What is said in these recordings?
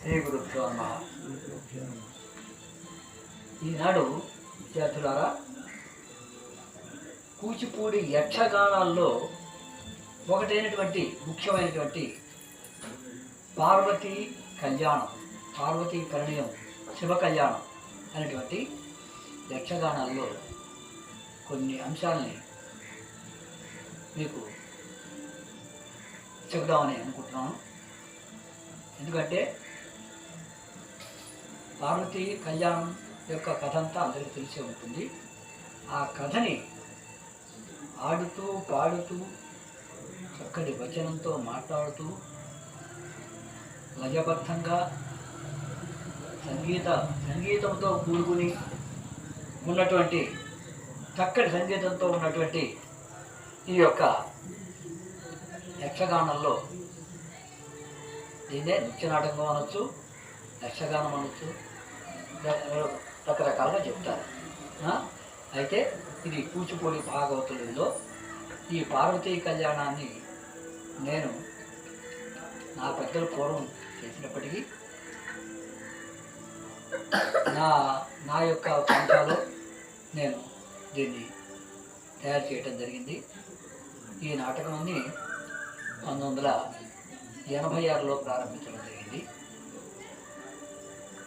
శ్రీ గురుత్వ ఈనాడు విద్యార్థులారా కూచిపూడి యక్షగానాల్లో ఒకటైనటువంటి ముఖ్యమైనటువంటి పార్వతీ కళ్యాణం పార్వతీ కరణీయం శివ కళ్యాణం అనేటువంటి యక్షగానాల్లో కొన్ని అంశాలని మీకు చెబుదామని అనుకుంటున్నాను. ఎందుకంటే పార్వతీ కళ్యాణం యొక్క కథ అంతా అందరికీ తెలిసే ఉంటుంది. ఆ కథని ఆడుతూ పాడుతూ చక్కటి వచనంతో మాట్లాడుతూ లయబద్ధంగా సంగీత సంగీతంతో కూడుకుని ఉన్నటువంటి చక్కటి సంగీతంతో ఉన్నటువంటి ఈ యొక్క యక్షగానంలో దీన్నే నృత్య నాటకం అనొచ్చు యక్షగానం అనొచ్చు రకరకాలుగా చెప్తారు. అయితే ఇది కూచిపూడి భాగవతులలో ఈ పార్వతీ కళ్యాణాన్ని నేను నా పెద్దలు పూర్వం చేసినప్పటికీ నా నా యొక్క పంటలో నేను దీన్ని తయారు చేయటం జరిగింది. ఈ నాటకాన్ని పంతొమ్మిది వందల ఎనభై ఆరులో ప్రారంభించడం జరిగింది.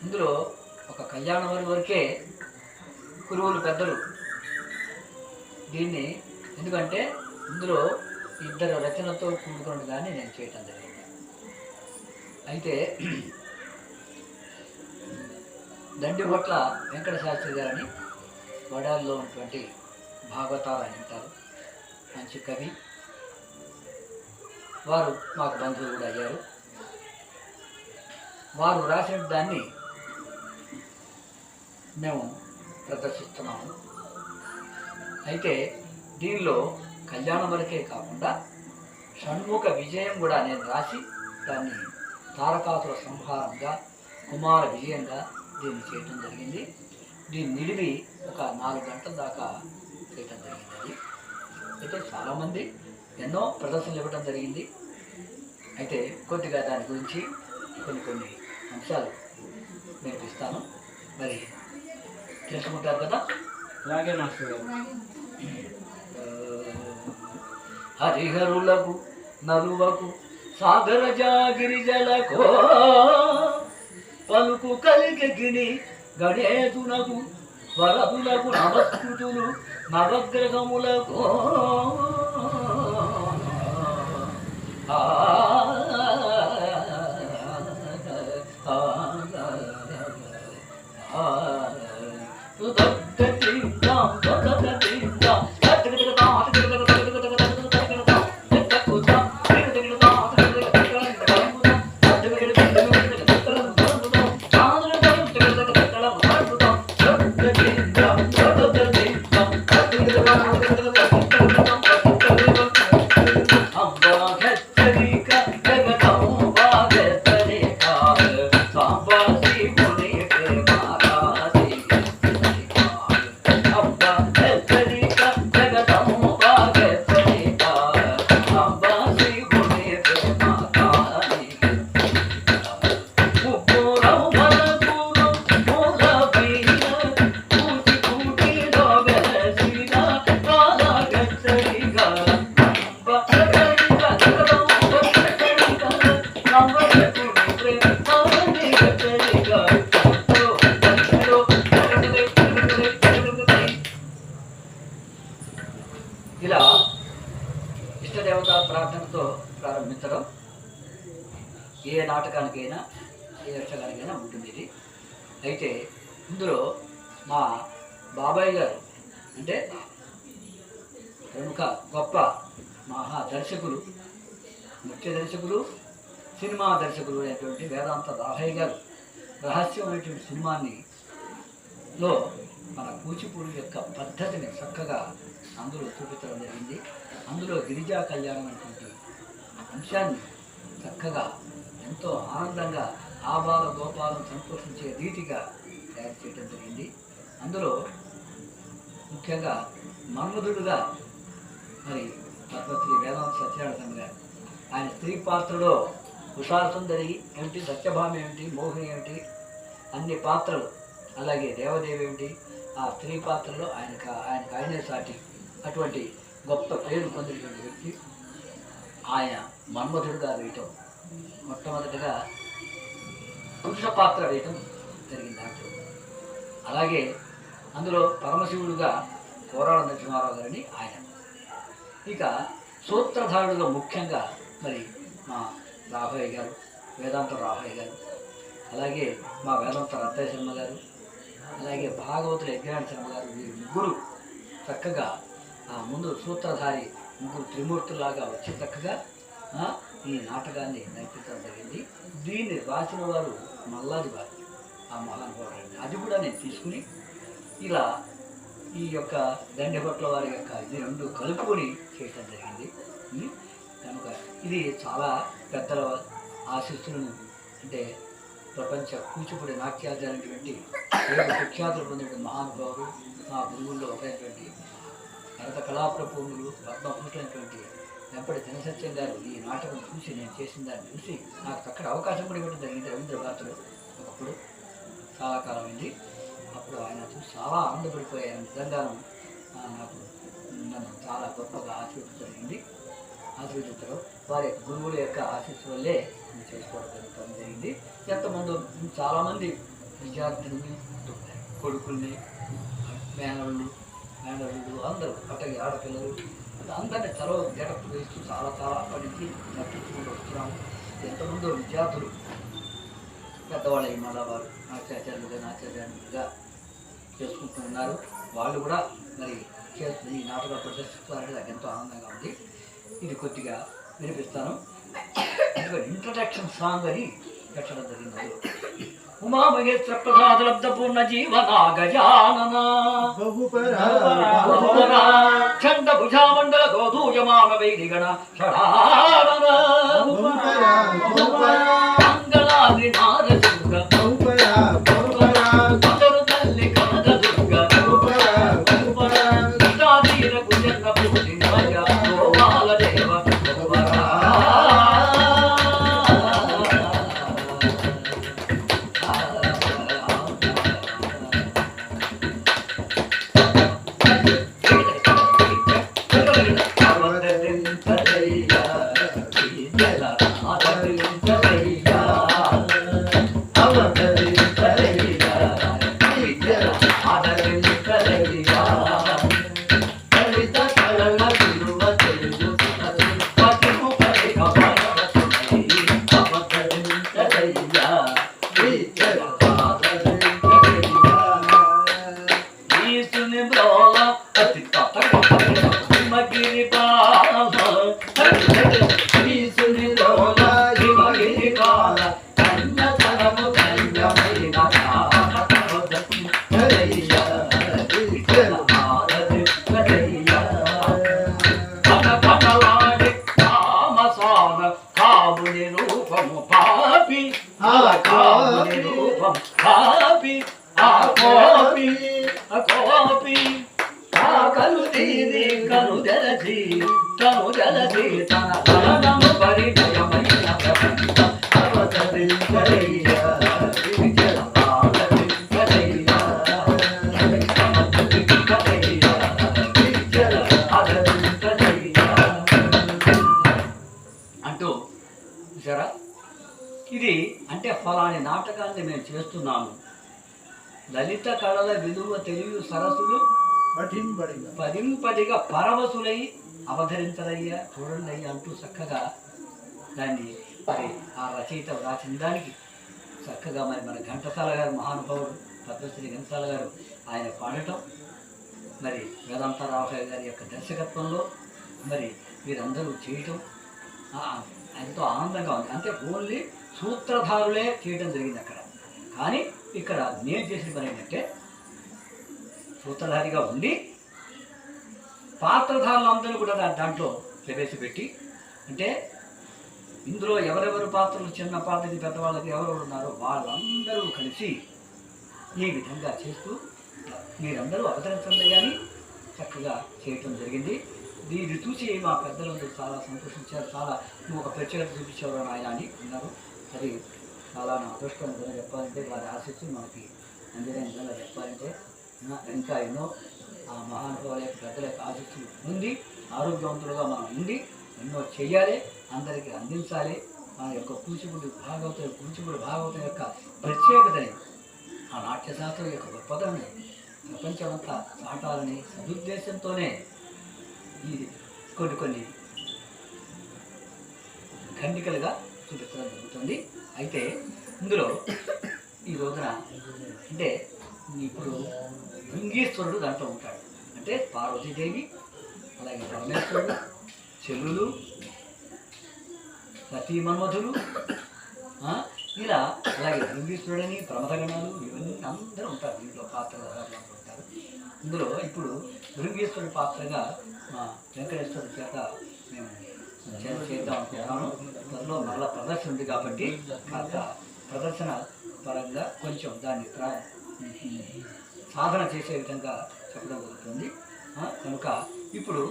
ఇందులో ఒక కళ్యాణం వారి వరకే గురువులు పెద్దలు దీన్ని ఎందుకంటే ఇందులో ఇద్దరు రచనతో కూడుకుని కానీ నేను చేయటం జరిగింది. అయితే దండిగొట్ల వెంకట శాస్త్రి గారని వడాల్లో ఉన్నటువంటి భాగవతాలు అని అంటారు మంచి కవి. వారు మాకు బంధువులు కూడా అయ్యారు. వారు రాసిన దాన్ని మేము ప్రదర్శిస్తున్నాము. అయితే దీనిలో కళ్యాణం వరకే కాకుండా షణ్ముఖ విజయం కూడా నేను రాసి దాన్ని తారకాసుర సంహారంగా కుమార విజయంగా దీన్ని చేయటం జరిగింది. దీన్ని నిడివి ఒక నాలుగు గంటల దాకా చేయటం జరిగింది. అయితే చాలామంది ఎన్నో ప్రదర్శనలు ఇవ్వడం జరిగింది. అయితే కొద్దిగా దాని గురించి కొన్ని కొన్ని అంశాలు నేర్పిస్తాను. మరి తెలుసుకుంటారు కదా? అలాగే మాస్టర్ హరిహరులకు నలువకు సాగర జాగిరిజలకు పలుకు కలిగిని గణేశునకు వరదులకు నమస్కృతులు నవగ్రహములకు. ఆ, దర్శకుడు అయినటువంటి వేదాంత రాఘయ్య గారు రహస్యం అనేటువంటి సినిమాని లో మన కూచిపూడి యొక్క పద్ధతిని చక్కగా అందులో చూపించడం జరిగింది. అందులో గిరిజా కళ్యాణం అనేటువంటి అంశాన్ని చక్కగా ఎంతో ఆనందంగా ఆబాల గోపాలను సంతోషించే రీతిగా తయారు చేయడం జరిగింది. అందులో ముఖ్యంగా మన్మధుడుగా మరి పద్మశ్రీ వేదాంత సత్యనారాయణ గారు ఆయన స్త్రీ పాత్రలో సుందరి ఏమిటి? సత్యభామ ఏమిటి? మోహిని ఏమిటి? అన్ని పాత్రలు. అలాగే దేవదేవి ఏమిటి? ఆ స్త్రీ పాత్రలో ఆయనకు ఆయనకు ఆయనే సాటి. అటువంటి గొప్ప పేరు పొందినటువంటి వ్యక్తి ఆయన మన్మధుడుగా వేయటం. మొట్టమొదటిగా పురుష పాత్ర వేయటం జరిగింది దాంట్లో అలాగే అందులో పరమశివుడుగా కోరాల నరసింహారావు గారిని ఆయన. ఇక సూత్రధారుడుగా ముఖ్యంగా మరి మా రాఘవయ్య గారు వేదాంత రాఘవయ్య గారు అలాగే మా వేదాంత రత్తయ్య శర్మ గారు అలాగే భాగవతుల యజ్ఞాన శర్మ గారు వీరు ముగ్గురు చక్కగా ఆ ముందు సూత్రధారి ముగ్గురు త్రిమూర్తులాగా వచ్చి చక్కగా ఈ నాటకాన్ని నడిపించడం జరిగింది. దీన్ని రాసిన వారు మల్లాది వారు ఆ మహానుభావుడు అది కూడా నేను తీసుకుని ఇలా ఈ యొక్క దండభట్ల వారి యొక్క ఇది రెండు కలుపుకొని చేయటం జరిగింది. కనుక ఇది చాలా పెద్దల ఆశీస్సులను అంటే ప్రపంచ కూచిపూడి నాట్యాలైనటువంటి ఏడు ప్రఖ్యాతులు పొందిన మహానుభావులు మా గురువుల్లో ఒకరైనటువంటి భరత కళాప్రపూర్ణులు పద్మభూషులైనటువంటి వెంపటి దినసత్యం గారు ఈ నాటకం చూసి నేను చేసిన దాన్ని చూసి నాకు అక్కడ అవకాశం కూడా ఇవ్వడం జరిగింది. రవీంద్ర భారతిలో ఒకప్పుడు చాలా కాలం అయింది అప్పుడు ఆయన చూసి చాలా ఆనందపడిపోయాను నిజంగాను నాకు నన్ను చాలా గొప్పగా ఆశీర్వదించడం జరిగింది. ఆశీర్వదించడం వారి గురువుల యొక్క ఆశీస్సు వల్లే చేసుకోవడం జరుగుతుంది జరిగింది. ఎంతమంది చాలామంది విద్యార్థుల్ని కొడుకుల్ని మేనళ్ళు మేనళ్ళు అందరూ అట్టగి ఆడపిల్లలు అందరినీ చలో గెటప్ వేస్తూ చాలా చాలా అప్పటి నుంచి నటించుకుంటూ వస్తున్నాము. ఎంతమందో విద్యార్థులు పెద్దవాళ్ళు ఈ మళ్ళా వారు ఆచార్యులుగా నాట్యాచార్యులుగా చేసుకుంటూ ఉన్నారు. వాళ్ళు కూడా మరి చేస్తుంది ఈ నాటకాలు ప్రదర్శిస్తున్నారంటే నాకు ఎంతో ఆనందంగా ఉంది. ఇది కొద్దిగా వినిపిస్తాను. ఇంట్రడక్షన్ సాంగ్ అని పెట్టడం జరిగింది. ఉమామహేశ్వర ప్రసాద లబ్ధ పూర్ణ జీవనా గజానన చండ భుజామండల గోధూయమాన వైదిగణ షడానన. కాముని రూపము పాపి. ఆ కాముని రూపం పాపి ఆ కోపి ఆ కోపి. ఆ కలు తీరి కను జలసి కను జలసి తన తనము పరిణయమైన అంటే ఫలాని నాటకాన్ని మేము చేస్తున్నాము. లలిత కళల విలువ తెలివి సరస్సులు పదింపదిగా పరవశులై అవతరించరయ్యా చూడండి అయ్యా అంటూ చక్కగా దాన్ని మరి ఆ రచయిత రాసిన దానికి చక్కగా మరి మన ఘంటసాల గారు మహానుభావుడు పద్మశ్రీ ఘంటసాల గారు ఆయన పాడటం మరి వేదాంత రాఘవయ్య గారి యొక్క దర్శకత్వంలో మరి వీరందరూ చేయటం ఎంతో ఆనందంగా ఉంది. అంటే ఓన్లీ సూత్రధారులే చేయడం జరిగింది అక్కడ. కానీ ఇక్కడ నేను చేసిన పని ఏంటంటే సూత్రధారిగా ఉండి పాత్రధారులందరూ కూడా దాంట్లో ప్రవేశపెట్టి అంటే ఇందులో ఎవరెవరు పాత్రలు చిన్న పాత్రకి పెద్దవాళ్ళకి ఎవరెవరు ఉన్నారో వాళ్ళందరూ కలిసి ఈ విధంగా చేస్తూ మీరందరూ అవతరించండి కానీ చక్కగా చేయటం జరిగింది. దీన్ని చూసి మా పెద్దలందరూ చాలా సంతోషించారు. చాలా నువ్వు ఒక ప్రత్యేకత చూపించేవారు ఆయన అని అన్నారు. అది చాలా నా అదృష్టం ఏదైనా చెప్పాలంటే వారి ఆశిస్సు మనకి అందుకే నిజంగా చెప్పాలంటే. ఇంకా ఎన్నో ఆ మహానుభావుల యొక్క పెద్దల యొక్క ఆశిస్సు ఉంది. ఆరోగ్యవంతులుగా మనం ఉండి ఎన్నో చేయాలి అందరికీ అందించాలి. మన యొక్క కూచిపూడి భాగవత కూచిపూడి భాగవతం యొక్క ప్రత్యేకతని ఆ నాట్యశాస్త్రం యొక్క గొప్పతనని ప్రపంచమంతా చాటాలని సదుద్దేశంతోనే ఈ కొన్ని కొన్ని ఖండికలుగా చూపించడం జరుగుతుంది? అయితే ఇందులో ఈ రోజున అంటే ఇప్పుడు లింగేశ్వరుడు దాంట్లో ఉంటాడు. అంటే పార్వతీదేవి అలాగే పరమేశ్వరుడు చెల్లులు సతీ మన్మధులు ఆ, ఇలా అలాగే లింగేశ్వరుడని ప్రమదగణాలు ఇవన్నీ అందరూ ఉంటారు. దీంట్లో పాత్రలు ఉంటారు. ఇందులో ఇప్పుడు భృంగేశ్వరుడి పాత్రగా మా వెంకటేశ్వరుడి చేత మేము చేద్దాం అనుకుంటున్నాము త్వరలో మరలా ప్రదర్శన ఉంది కాబట్టి కాస్త ప్రదర్శన పరంగా కొంచెం దాన్ని సాధన చేసే విధంగా చెప్పడం జరుగుతుంది. కనుక ఇప్పుడు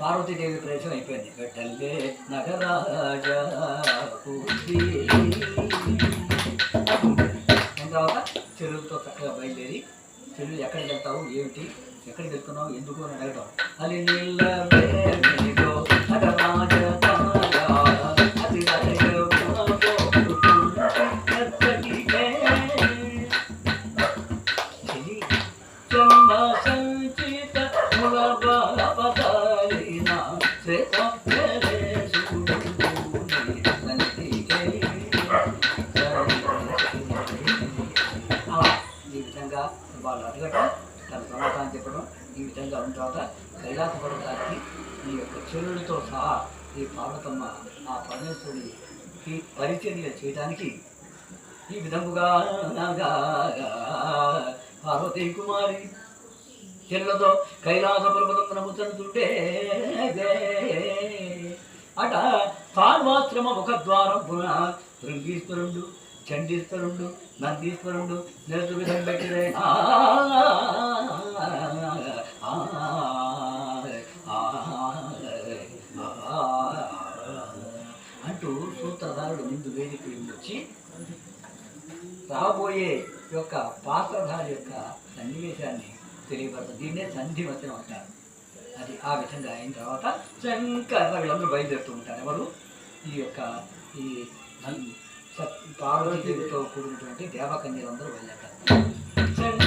పార్వతీదేవి ప్రవేశం అయిపోయింది. గడ్డల్లే నగరాజ తర్వాత చెరువులతో చక్కగా బయలుదేరి చెరువు ఎక్కడికి వెళ్తావు? ఏమిటి? ఎక్కడికి వెళ్తున్నావు? ఎందుకు అని అడగడం అది నీళ్ళ విధంగా వాళ్ళు అడగటం తన సమాధానం చెప్పడం ఈ విధంగా ఉన్న తర్వాత కైలాస పర్వతానికి ఈ యొక్క చెరువులతో సహా ఈ పార్వతమ్మ ఆ పరమేశ్వరుడికి పరిచర్య చేయడానికి ఈ విధముగా పార్వతీ కుమారి చెల్లతో కైలాస పర్వతం నమ్ముతుంటే అట సార్వాశ్రమ ముఖద్వారం పునః భృంగీశ్వరుడు చండీశ్వరుడు నాకు తీసుకురండు. నేను విధం పెట్టిరే అంటూ సూత్రధారుడు ముందు వేదిక వచ్చి రాబోయే యొక్క పాత్రధారి యొక్క సన్నివేశాన్ని తెలియపడతారు దీన్నే సంధి వచనం అంటారు. అది ఆ విధంగా అయిన తర్వాత శంకర వీళ్ళందరూ బయలుదేరుతూ ఉంటారు. ఎవరు? ఈ యొక్క ఈ పార్వతీతో కూడినటువంటి దేవకన్యలందరూ బయలుదేరుతారు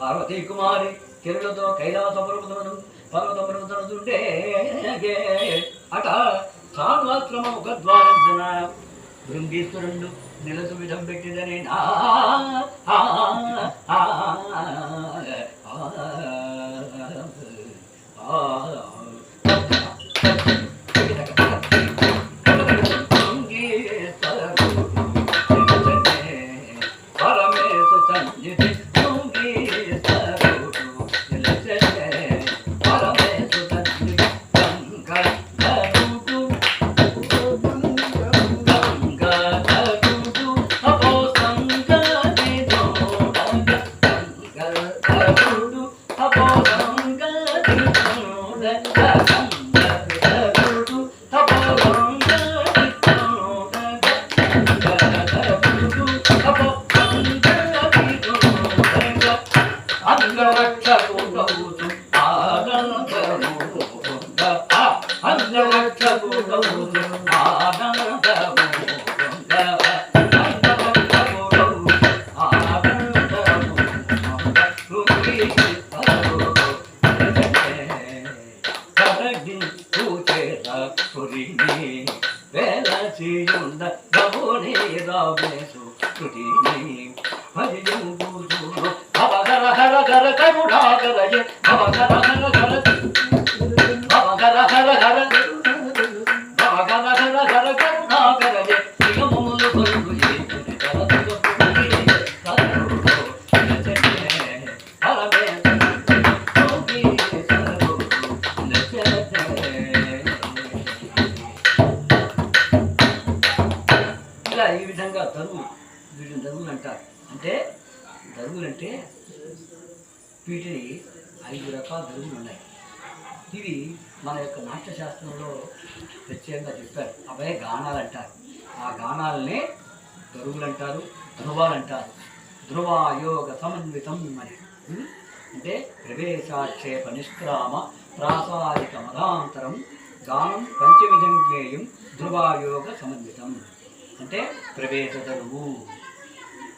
పార్వతీ కుమారి కిరులతో కైలాస పర్వతమును పర్వత పర్వతముంటే అట సాన్వాశ్రమ ముఖద్వారం జన భృంగీశ్వరుడు నిలసు విధం పెట్టిదని నా ఆ, ఆ, ఆ, Roda ke bagian. ఇవి మన యొక్క నాట్యశాస్త్రంలో ప్రత్యేకంగా చెప్పారు అవే గానాలు అంటారు ఆ గానాలనే దరువులు అంటారు ధ్రువాలు అంటారు ధ్రువాయోగ సమన్వితం అని అంటే ప్రవేశాక్షేప నిష్క్రామ ప్రాసాదిక మదాంతరం గానం పంచవిధం జ్ఞేయం ధ్రువాయోగ సమన్వితం అంటే ప్రవేశ దరువు.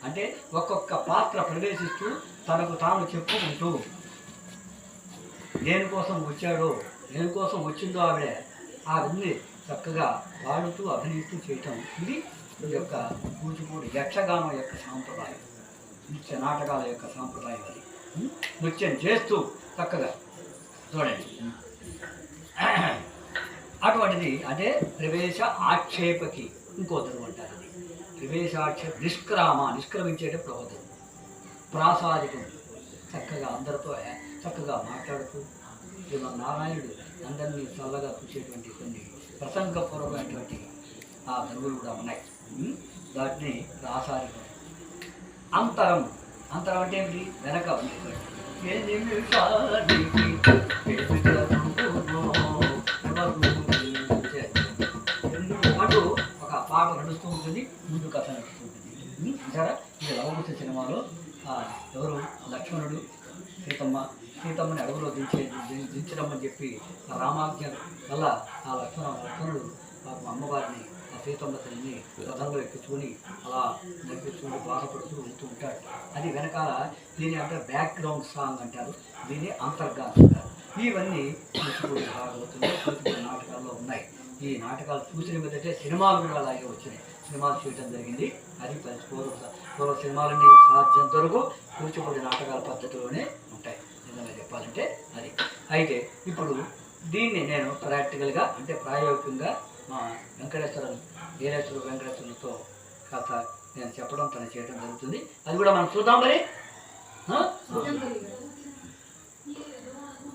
అంటే ఒక్కొక్క పాత్ర ప్రవేశిస్తూ తనకు తాను చెప్పుకుంటూ దేనికోసం వచ్చాడో దేనికోసం వచ్చిందో ఆవిడ విన్ని చక్కగా వాడుతూ అభినయిస్తూ చేయటం. ఇది ఈ యొక్క కూచిపూడి యక్షగానం యొక్క సాంప్రదాయం. నృత్య నాటకాల యొక్క సాంప్రదాయం అది. నృత్యం చేస్తూ చక్కగా చూడండి. అటువంటిది అదే ప్రవేశ ఆక్షేపకి ఇంకో ధర్మం అంటారు అది. ప్రవేశ నిష్క్రామ నిష్క్రమించేటప్పుడు ఒక ధర్మం ప్రాసాదికం. చక్కగా అందరితో చక్కగా మాట్లాడుతూ శ్రీమన్ నారాయణుడు అందరినీ చల్లగా చూసేటువంటి కొన్ని ప్రసంగపూర్వమైనటువంటి ఆ ధర్ములు కూడా ఉన్నాయి. వాటిని ప్రాసాదికం అంతరం. అంతరం అంటే ఏమిటి? వెనక ఉండేటువంటి ఒక పాట నడుస్తూ ఉంటుంది. ముందు కథ నడుస్తూ ఉంటుంది. సరే ఇది లవకుశ సినిమాలో ఆ, ఎవరు? లక్ష్మణుడు సీతమ్మ సీతమ్మని అడవిలో దించే దించడమని చెప్పి ఆ రామాజ్ఞ వల్ల ఆ లక్ష్మణ లక్ష్మణుడు పాపం అమ్మవారిని ఆ సీతమ్మ తల్లిని రథంలో ఎక్కించుకొని అలా నడిపించుకుని బాధపడుతూ వెళ్తూ ఉంటాడు అది వెనకాల దీని అంటే బ్యాక్గ్రౌండ్ సాంగ్ అంటారు. దీన్ని అంతర్గానం అంటారు. ఇవన్నీ కూచిపూడి భాగవతంలో కూచిపూడి నాటకాల్లో ఉన్నాయి. ఈ నాటకాలు చూసిన మీదటే సినిమాలు కూడా అలాగే వచ్చినాయి. సినిమాలు చేయడం జరిగింది. అది పూర్వ పూర్వ సినిమాలన్నీ సాధ్యంత వరకు కూచిపూడి నాటకాల పద్ధతిలోనే విధంగా చెప్పాలంటే అది అయితే ఇప్పుడు దీన్ని నేను ప్రాక్టికల్గా అంటే ప్రాయోగికంగా మా వెంకటేశ్వరం వీరేశ్వర వెంకటేశ్వరులతో కాస్త నేను చెప్పడం తను చేయడం జరుగుతుంది. అది కూడా మనం చూద్దాం మరి.